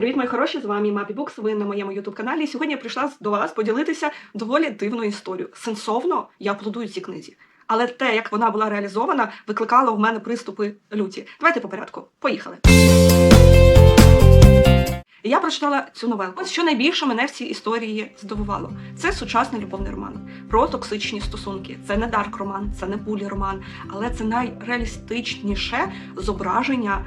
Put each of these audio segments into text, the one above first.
Привіт, мої хороші! З вами Мапі Букс. Ви на моєму ютуб каналі. Сьогодні я прийшла до вас поділитися доволі дивною історією. Сенсовно я аплодую цій книзі. Але те, як вона була реалізована, викликало в мене приступи люті. Давайте по порядку. Поїхали. Я прочитала цю новелку. Що найбільше мене в цій історії здивувало. Це сучасний любовний роман про токсичні стосунки. Це не дарк роман, це не булі роман, але це найреалістичніше зображення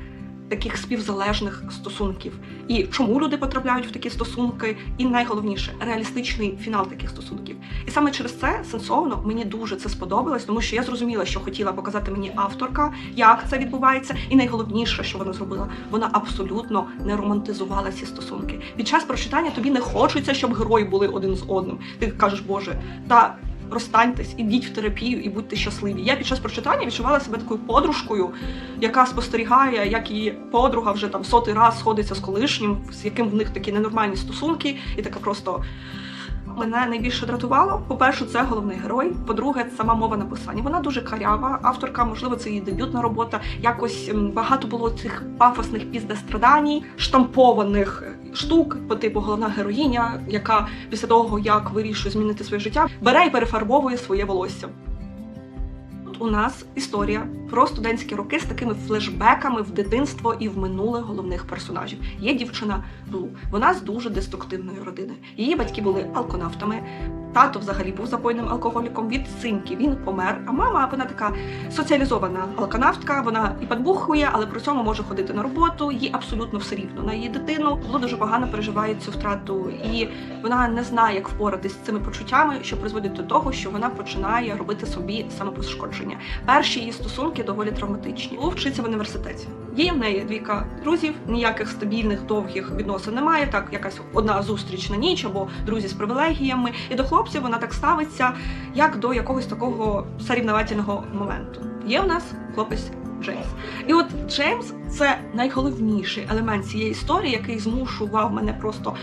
таких співзалежних стосунків. І чому люди потрапляють в такі стосунки, і найголовніше реалістичний фінал таких стосунків. І саме через це сенсовно мені дуже це сподобалось, тому що я зрозуміла, що хотіла показати мені авторка, як це відбувається, і найголовніше, що вона зробила, вона абсолютно не романтизувала ці стосунки. Під час прочитання тобі не хочеться, щоб герої були один з одним. Ти кажеш, Боже, та. Розстаньтесь, ідіть в терапію і будьте щасливі. Я під час прочитання відчувала себе такою подружкою, яка спостерігає, як її подруга вже там сотий раз сходиться з колишнім, з яким в них такі ненормальні стосунки, і така просто. Мене найбільше дратувало. По-перше, це головний герой. По-друге, сама мова написання. Вона дуже карява. Авторка, можливо, це її дебютна робота. Якось багато було цих пафосних піздестраданій, штампованих штук по типу головна героїня, яка після того, як вирішує змінити своє життя, бере і перефарбовує своє волосся. Тут у нас історія про студентські роки з такими флешбеками в дитинство і в минуле головних персонажів. Є дівчина Блу. Вона з дуже деструктивної родини. Її батьки були алконавтами. Тато взагалі був запойним алкоголіком від синьки. Він помер. А мама вона така соціалізована алконавтка. Вона і подбухує, але при цьому може ходити на роботу. Їй абсолютно все рівно на її дитину. Було дуже погано переживає цю втрату, і вона не знає, як впоратись з цими почуттями, що призводить до того, що вона починає робити собі самопошкодження. Перші її стосунки доволі травматичні. Бу вчиться в університеті. Є в неї двійка друзів, ніяких стабільних довгих відносин немає. Так, якась одна зустріч на ніч або друзі з привілегіями. І до хлопців вона так ставиться, як до якогось такого сорівновательного моменту. Є в нас хлопець Джеймс. І от Джеймс це найголовніший елемент цієї історії, який змушував мене просто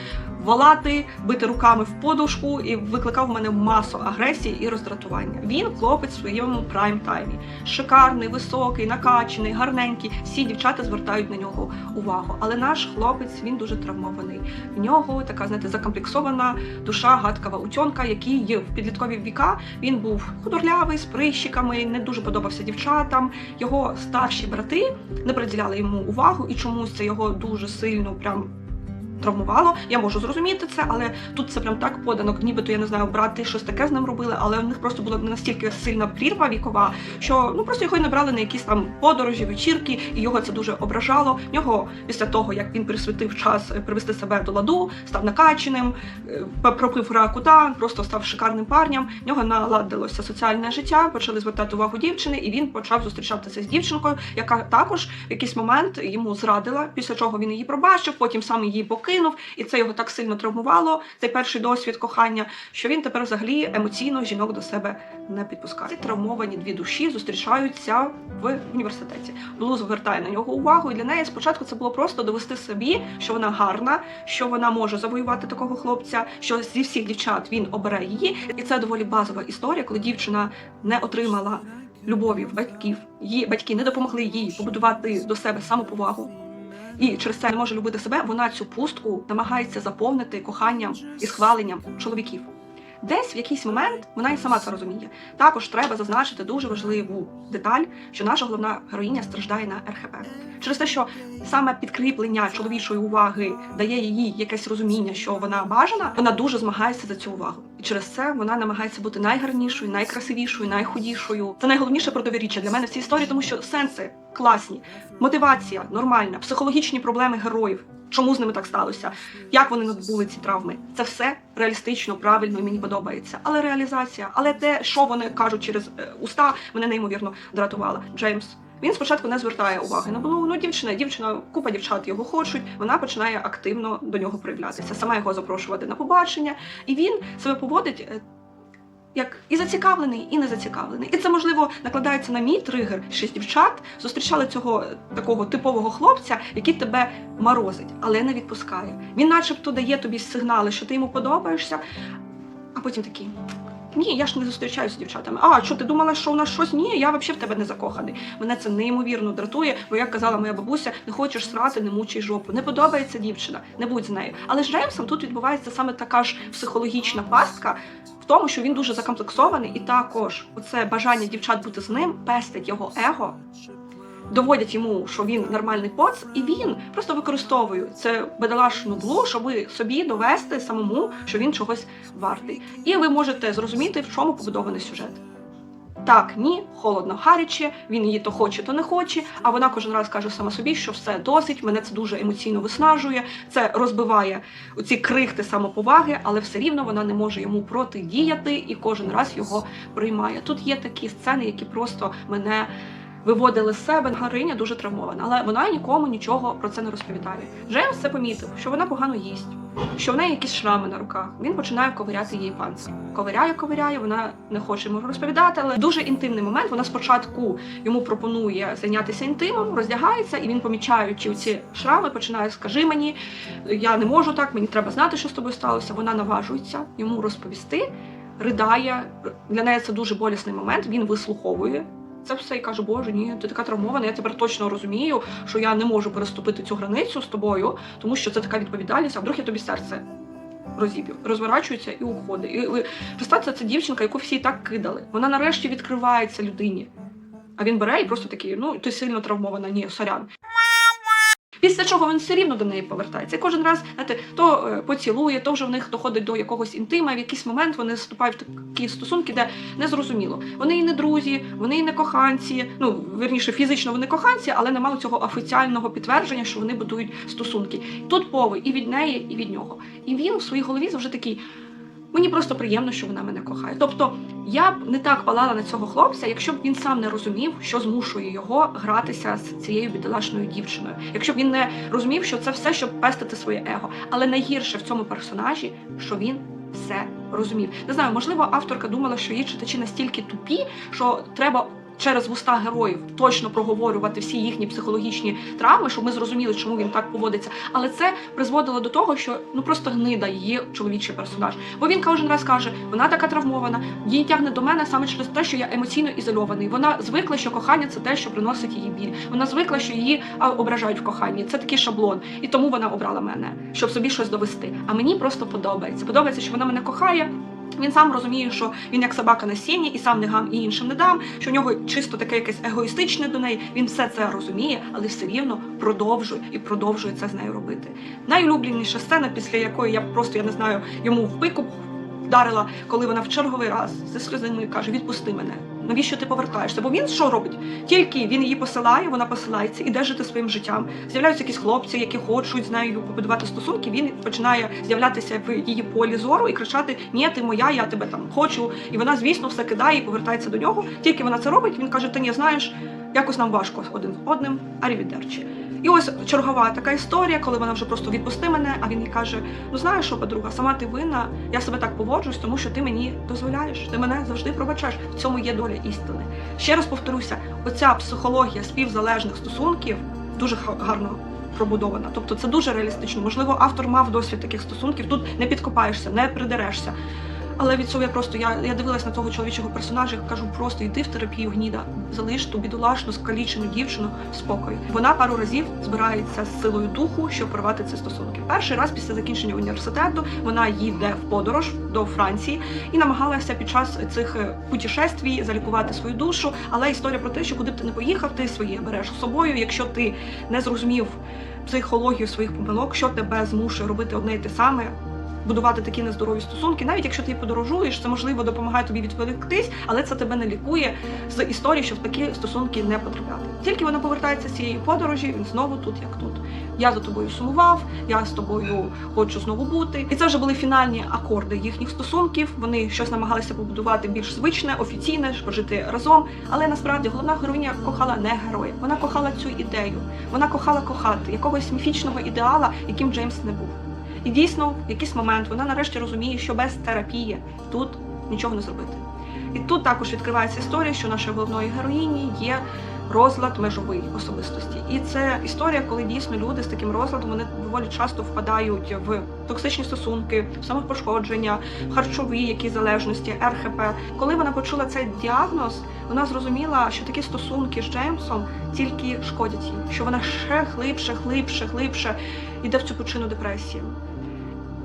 волати, бити руками в подушку і викликав в мене масу агресії і роздратування. Він хлопець в своєму прайм-таймі. Шикарний, високий, накачаний, гарненький. Всі дівчата звертають на нього увагу. Але наш хлопець він дуже травмований. В нього така, знаєте, закомплексована душа гадкава утьонка, який в підліткові віка він був худорлявий з прищиками, не дуже подобався дівчатам. Його старші брати не приділяли йому увагу, і чомусь це його дуже сильно прям. Травмувало, я можу зрозуміти це, але тут це прям так подано, нібито я не знаю, брати щось таке з ним робили, але у них просто була настільки сильна прірва вікова, що ну просто його й не брали на якісь там подорожі, вечірки, і його це дуже ображало. В нього після того, як він присвятив час е, привести себе до ладу, став накаченим, е, пропив ракута, просто став шикарним парнем. В нього наладилося соціальне життя, почали звертати увагу дівчини, і він почав зустрічатися з дівчинкою, яка також в якийсь момент йому зрадила, після чого він її пробачив, потім сам її покинув, і це його так сильно травмувало. Цей перший досвід кохання, що він тепер взагалі емоційно жінок до себе не підпускає. Ці травмовані дві душі зустрічаються в університеті. Блу звертає на нього увагу, і для неї спочатку це було просто довести собі, що вона гарна, що вона може завоювати такого хлопця, що зі всіх дівчат він обере її. І це доволі базова історія, коли дівчина не отримала любові батьків. Її батьки не допомогли їй побудувати до себе самоповагу. І через це не може любити себе, вона цю пустку намагається заповнити коханням і схваленням чоловіків. Десь в якийсь момент вона і сама це розуміє. Також треба зазначити дуже важливу деталь, що наша головна героїня страждає на РХП. Через те, що саме підкріплення чоловічої уваги дає їй якесь розуміння, що вона бажана, вона дуже змагається за цю увагу. І через це вона намагається бути найгарнішою, найкрасивішою, найхудішою. Це найголовніше протиріччя для мене в цій історії, тому що сенси класні, мотивація нормальна, психологічні проблеми героїв. Чому з ними так сталося? Як вони надбули ці травми? Це все реалістично, правильно і мені подобається. Але реалізація, але те, що вони кажуть через е, уста, мене неймовірно дратувало. Джеймс. Він спочатку не звертає уваги на було. Ну, дівчина, дівчина, купа дівчат його хочуть. Вона починає активно до нього проявлятися, сама його запрошувати на побачення, і він себе поводить. е, Як і зацікавлений, і не зацікавлений. І це можливо накладається на мій тригер. Шість дівчат зустрічали цього е, такого типового хлопця, який тебе морозить, але не відпускає. Він, начебто, дає тобі сигнали, що ти йому подобаєшся, а потім такий. Ні, я ж не зустрічаюся з дівчатами. А що ти думала, що у нас щось? Ні, я взагалі в тебе не закоханий. Мене це неймовірно дратує, бо як казала моя бабуся, не хочеш срати, не мучай жопу. Не подобається дівчина, не будь з нею. Але з Джеймсом тут відбувається саме така ж психологічна пастка. Тому, що він дуже закомплексований, і також оце бажання дівчат бути з ним пестить його его, доводять йому, що він нормальний поц, і він просто використовує це бедолашну блу, щоб собі довести самому, що він чогось вартий. І ви можете зрозуміти, в чому побудований сюжет. Так, ні, холодно, гаряче, він її то хоче, то не хоче. А вона кожен раз каже сама собі, що все досить, мене це дуже емоційно виснажує, це розбиває оці крихти самоповаги, але все рівно вона не може йому протидіяти і кожен раз його приймає. Тут є такі сцени, які просто мене виводили з себе. Героїня дуже травмована, але вона нікому нічого про це не розповідає. Джеймс це помітив, що вона погано їсть, що в неї якісь шрами на руках. Він починає ковиряти її панцир. Ковиряє, ковиряє, вона не хоче йому розповідати, але дуже інтимний момент. Вона спочатку йому пропонує зайнятися інтимом, роздягається, і він, помічаючи ці шрами, починає скажи мені, я не можу так, мені треба знати, що з тобою сталося. Вона наважується йому розповісти, ридає. Для неї це дуже болісний момент. Він вислуховує. Це все і кажу, Боже, ні, ти така травмована. Я тепер точно розумію, що я не можу переступити цю границю з тобою, тому що це така відповідальність, а вдруг я тобі серце розіб'ю, розворачується і уходить. І і представте, це дівчинка, яку всі і так кидали. Вона нарешті відкривається людині. А він бере і просто такий, ну ти сильно травмована, ні, сорян. Після чого він все рівно до неї повертається. І кожен раз знаєте, то е, поцілує, то вже в них доходить до якогось інтима. В якийсь момент вони вступають в такі стосунки, де незрозуміло. Вони і не друзі, вони і не коханці. Ну вірніше, фізично вони коханці, але немає цього офіціального підтвердження, що вони будують стосунки. Тут пови і від неї, і від нього. І він в своїй голові завжди такий. Мені просто приємно, що вона мене кохає. Тобто я б не так палала на цього хлопця, якщо б він сам не розумів, що змушує його гратися з цією бідолашною дівчиною. Якщо б він не розумів, що це все, щоб пестити своє его. Але найгірше в цьому персонажі, що він все розумів. Не знаю, можливо, авторка думала, що її читачі настільки тупі, що треба. Через вуста героїв точно проговорювати всі їхні психологічні травми, щоб ми зрозуміли, чому він так поводиться. Але це призводило до того, що ну просто гнида її чоловічий персонаж. Бо він кожен раз каже, вона така травмована, її тягне до мене саме через те, що я емоційно ізольований. Вона звикла, що кохання це те, що приносить її біль. Вона звикла, що її ображають в коханні. Це такий шаблон, і тому вона обрала мене, щоб собі щось довести. А мені просто подобається. Подобається, що вона мене кохає. Він сам розуміє, що він як собака на сіні, і сам не гам, і іншим не дам, що в нього чисто таке якесь егоїстичне до неї. Він все це розуміє, але все рівно продовжує і продовжує це з нею робити. Найулюбленіша сцена, після якої я просто я не знаю, йому в пику вдарила, коли вона в черговий раз зі сльозами каже: Відпусти мене. Навіщо ти повертаєшся? Бо він що робить? Тільки він її посилає, вона посилається, іде жити своїм життям. З'являються якісь хлопці, які хочуть з нею побудувати стосунки. Він починає з'являтися в її полі зору і кричати: Ні, ти моя, я тебе там хочу. І вона, звісно, все кидає і повертається до нього. Тільки вона це робить. Він каже: Ти не знаєш, якось нам важко один з одним. Арівідерчі. І ось чергова така історія, коли вона вже просто відпусти мене, а він їй каже: Ну знаєш що, подруга, сама ти винна, я себе так поводжусь, тому що ти мені дозволяєш, ти мене завжди пробачаєш. В цьому є доля істини. Ще раз повторюся: оця психологія співзалежних стосунків дуже гарно пробудована. Тобто це дуже реалістично. Можливо, автор мав досвід таких стосунків. Тут не підкопаєшся, не придерешся. Але від цього я просто я, я дивилась на того чоловічого персонажа і кажу, просто йди в терапію гніда, залиш ту бідолашну, скалічену дівчину в спокої. Вона пару разів збирається з силою духу, щоб порвати ці стосунки. Перший раз після закінчення університету вона їде в подорож до Франції і намагалася під час цих е, путешествій залікувати свою душу. Але історія про те, що куди б ти не поїхав, ти своє береш з собою. Якщо ти не зрозумів психологію своїх помилок, що тебе змушує робити одне і те саме будувати такі нездорові стосунки, навіть якщо ти подорожуєш, це можливо допомагає тобі відволіктись, але це тебе не лікує з історії, щоб в такі стосунки не потрапляти. Тільки вона повертається з цієї подорожі, він знову тут, як тут. Я за тобою сумував, я з тобою хочу знову бути. І це вже були фінальні акорди їхніх стосунків. Вони щось намагалися побудувати більш звичне, офіційне, пожити разом. Але насправді головна героїня кохала не героя. Вона кохала цю ідею. Вона кохала кохати якогось міфічного ідеала, яким Джеймс не був. І дійсно, в якийсь момент вона нарешті розуміє, що без терапії тут нічого не зробити. І тут також відкривається історія, що нашої головної героїні є розлад межовий особистості. І це історія, коли дійсно люди з таким розладом вони доволі часто впадають в токсичні стосунки, в самопошкодження, в харчові які залежності, РХП. Коли вона почула цей діагноз, вона зрозуміла, що такі стосунки з Джеймсом тільки шкодять їй, що вона ще глибше, глибше, глибше йде в цю причину депресії.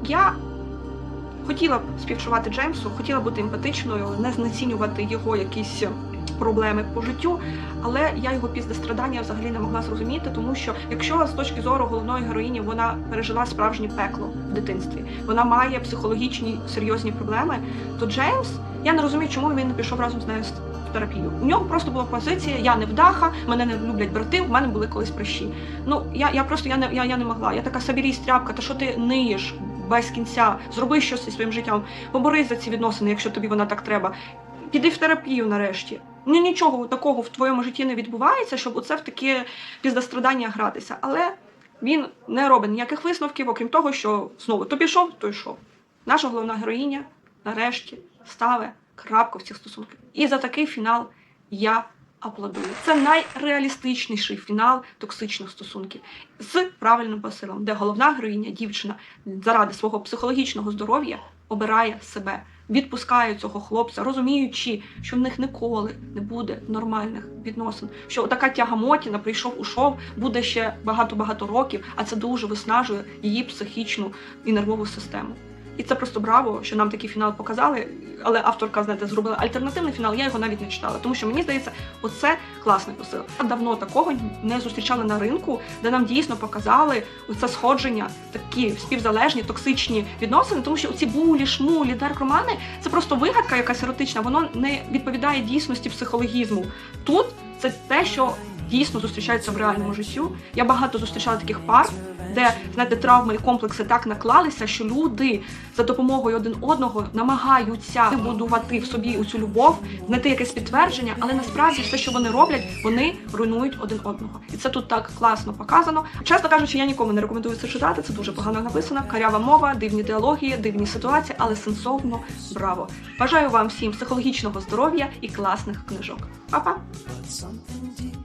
Я хотіла б співчувати Джеймсу, хотіла бути емпатичною, не знецінювати його якісь проблеми по життю, але я його після страдання взагалі не могла зрозуміти, тому що якщо з точки зору головної героїні вона пережила справжнє пекло в дитинстві, вона має психологічні серйозні проблеми, то Джеймс, я не розумію, чому він не пішов разом з нею в терапію. У нього просто була позиція: я не вдаха, мене не люблять брати, в мене були колись прищі. Ну я, я просто я не я, я не могла. Я така соберісь тряпка, та що ти ниєш без кінця, зроби щось зі своїм життям, поборись за ці відносини, якщо тобі вона так треба. Піди в терапію нарешті. Ну нічого такого в твоєму житті не відбувається, щоб оце в таке піздострадання гратися. Але він не робить ніяких висновків, окрім того, що знову то пішов, то йшов. Наша головна героїня нарешті ставить крапку в цих стосунках. І за такий фінал я аплодую. Це найреалістичніший фінал токсичних стосунків з правильним посилом, де головна героїня, дівчина, заради свого психологічного здоров'я обирає себе, відпускає цього хлопця, розуміючи, що в них ніколи не буде нормальних відносин. Що така тягамотіна прийшов, ушов, буде ще багато-багато років, а це дуже виснажує її психічну і нервову систему. І це просто браво, що нам такий фінал показали. Але авторка, знаєте, зробила альтернативний фінал. Я його навіть не читала, тому що мені здається, оце класний посил. Давно такого не зустрічали на ринку, де нам дійсно показали оце сходження, такі співзалежні, токсичні відносини, тому що ці булі, шмулі, дарк-романи це просто вигадка, якась еротична, воно не відповідає дійсності психологізму. Тут це те, що дійсно зустрічається в реальному життю. Я багато зустрічала таких пар, де знаєте, травми і комплекси так наклалися, що люди за допомогою один одного намагаються будувати в собі цю любов, знайти якесь підтвердження, але насправді все, що вони роблять, вони руйнують один одного. І це тут так класно показано. Чесно кажучи, я нікому не рекомендую це читати. Це дуже погано написано. Карява мова, дивні діалогії, дивні ситуації, але сенсовно браво. Бажаю вам всім психологічного здоров'я і класних книжок. Па-па! Deep